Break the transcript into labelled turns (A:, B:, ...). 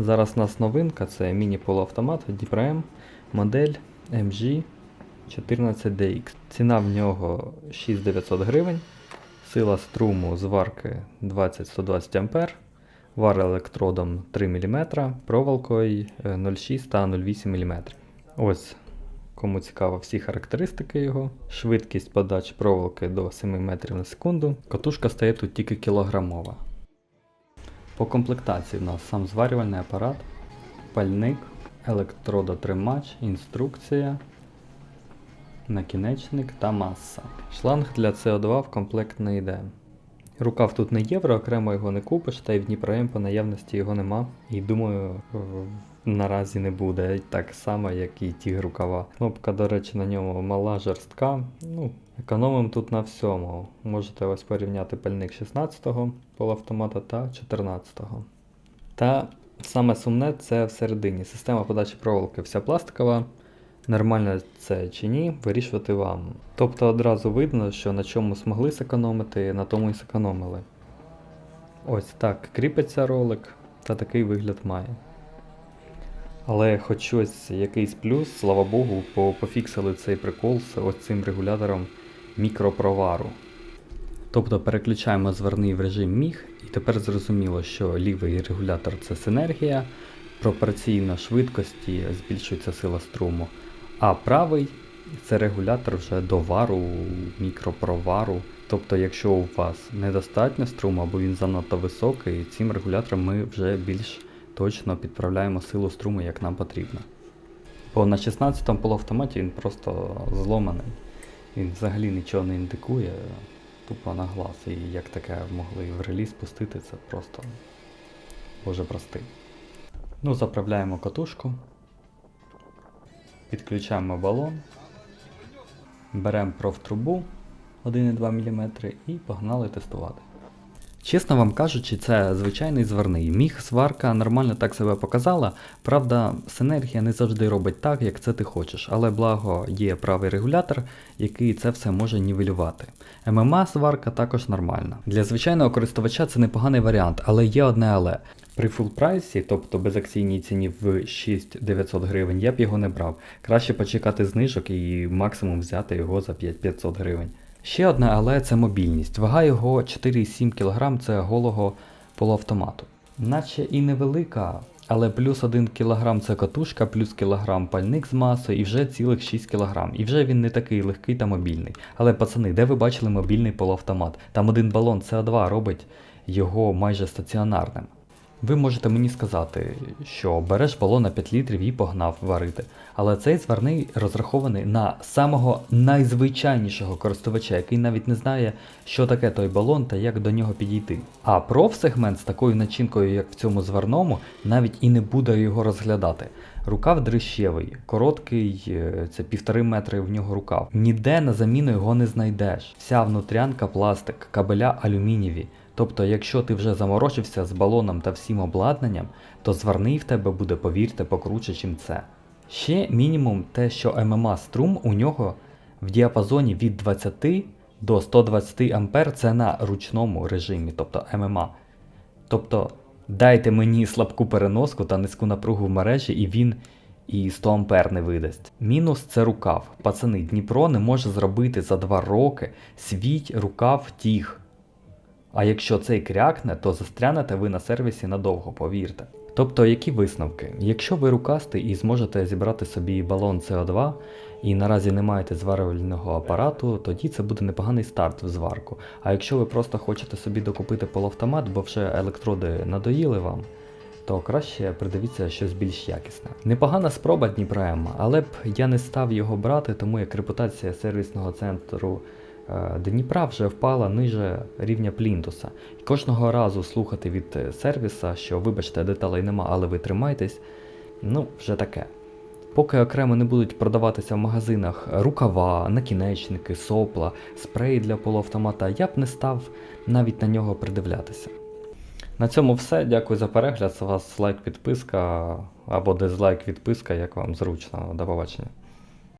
A: Зараз у нас новинка, це міні-полуавтомат Діпрем, модель MG 14DX. Ціна в нього 6900 гривень, сила струму зварки 20-120 А, вар електродом 3 мм, проволокою е, 0,6 та 0,8 мм. Ось кому цікаво всі характеристики його. Швидкість подачі проволоки до 7 метрів на секунду. Катушка стає тут тільки кілограмова. По комплектації в нас сам зварювальний апарат, пальник, електродотримач, інструкція, накінечник та маса. Шланг для CO2 в комплект не йде. Рукав тут не євро, окремо його не купиш, та й в Дніпром по наявності його нема. І думаю, наразі не буде. Так само, як і ті рукава. Кнопка, до речі, на ньому мала жорстка. Ну, економимо тут на всьому. Можете ось порівняти пальник 16-го полуавтомата та 14-го. Та саме сумне це всередині. Система подачі проволоки вся пластикова. Нормально це чи ні, вирішувати вам. Тобто одразу видно, що на чому змогли зекономити, на тому і зекономили. Ось так кріпиться ролик, та такий вигляд має. Але хоч щось, якийсь плюс, слава Богу, пофіксили цей прикол з ось цим регулятором мікропровару. Тобто переключаємо зверний в режим міг, і тепер зрозуміло, що лівий регулятор це синергія, пропорційно швидкості збільшується сила струму, а правий це регулятор вже до вару, мікропровару. Тобто, якщо у вас недостатньо струму або він занадто високий, цим регулятором ми вже більш точно підправляємо силу струму, як нам потрібно. Бо на 16-му полуавтоматі він просто зломаний. Він взагалі нічого не індикує, тупо на глаз. І як таке могли в реліз пустити, це просто боже простий. Ну, заправляємо катушку, підключаємо балон, беремо профтрубу 1,2 мм і погнали тестувати. Чесно вам кажучи, це звичайний зварний. Міг сварка нормально так себе показала. Правда, синергія не завжди робить так, як це ти хочеш, але благо є правий регулятор, який це все може нівелювати. ММА сварка також нормальна. Для звичайного користувача це непоганий варіант, але є одне але. При фул прайсі, тобто без акційній ціні в 6900 гривень, я б його не брав. Краще почекати знижок і максимум взяти його за 5500 гривень. Ще одне але це мобільність. Вага його 4,7 кг це голого полуавтомату. Наче і невелика, але плюс 1 кг це катушка, плюс кілограм пальник з масою і вже цілих 6 кг. І вже він не такий легкий та мобільний. Але пацани, де ви бачили мобільний полуавтомат? Там один балон СО2 робить його майже стаціонарним. Ви можете мені сказати, що береш балон на 5 літрів і погнав варити. Але цей зварний розрахований на самого найзвичайнішого користувача, який навіть не знає, що таке той балон та як до нього підійти. А профсегмент з такою начинкою, як в цьому зварному, навіть і не буде його розглядати. Рукав дрищевий, короткий, е, це півтори метри в нього рукав. Ніде на заміну його не знайдеш. Вся внутрянка пластик, кабеля алюмінієві. Тобто, якщо ти вже заморочився з балоном та всім обладнанням, то зварний в тебе буде, повірте, покруче, чим це. Ще мінімум те, що ММА струм у нього в діапазоні від 20 до 120 А це на ручному режимі, тобто ММА. Тобто дайте мені слабку переноску та низьку напругу в мережі, і він і 100 ампер не видасть. Мінус це рукав. Пацани, Дніпро не може зробити за 2 роки свій рукав тіг. А якщо цей крякне, то застрянете ви на сервісі надовго, повірте. Тобто, які висновки? Якщо ви рукастий і зможете зібрати собі балон СО2 і наразі не маєте зварювального апарату, тоді це буде непоганий старт в зварку. А якщо ви просто хочете собі докупити полуавтомат, бо вже електроди надоїли вам, то краще придивіться щось більш якісне. Непогана спроба Дніпроема, але б я не став його брати, тому як репутація сервісного центру Дніпра вже впала ниже рівня плінтуса. І кожного разу слухати від е, сервіса, що вибачте, деталей нема, але ви тримайтесь, ну, вже таке. Поки окремо не будуть продаватися в магазинах рукава, накінечники, сопла, спреї для полуавтомата, я б не став навіть на нього придивлятися. На цьому все. Дякую за перегляд. З вас лайк, підписка або дизлайк, відписка, як вам зручно. До побачення.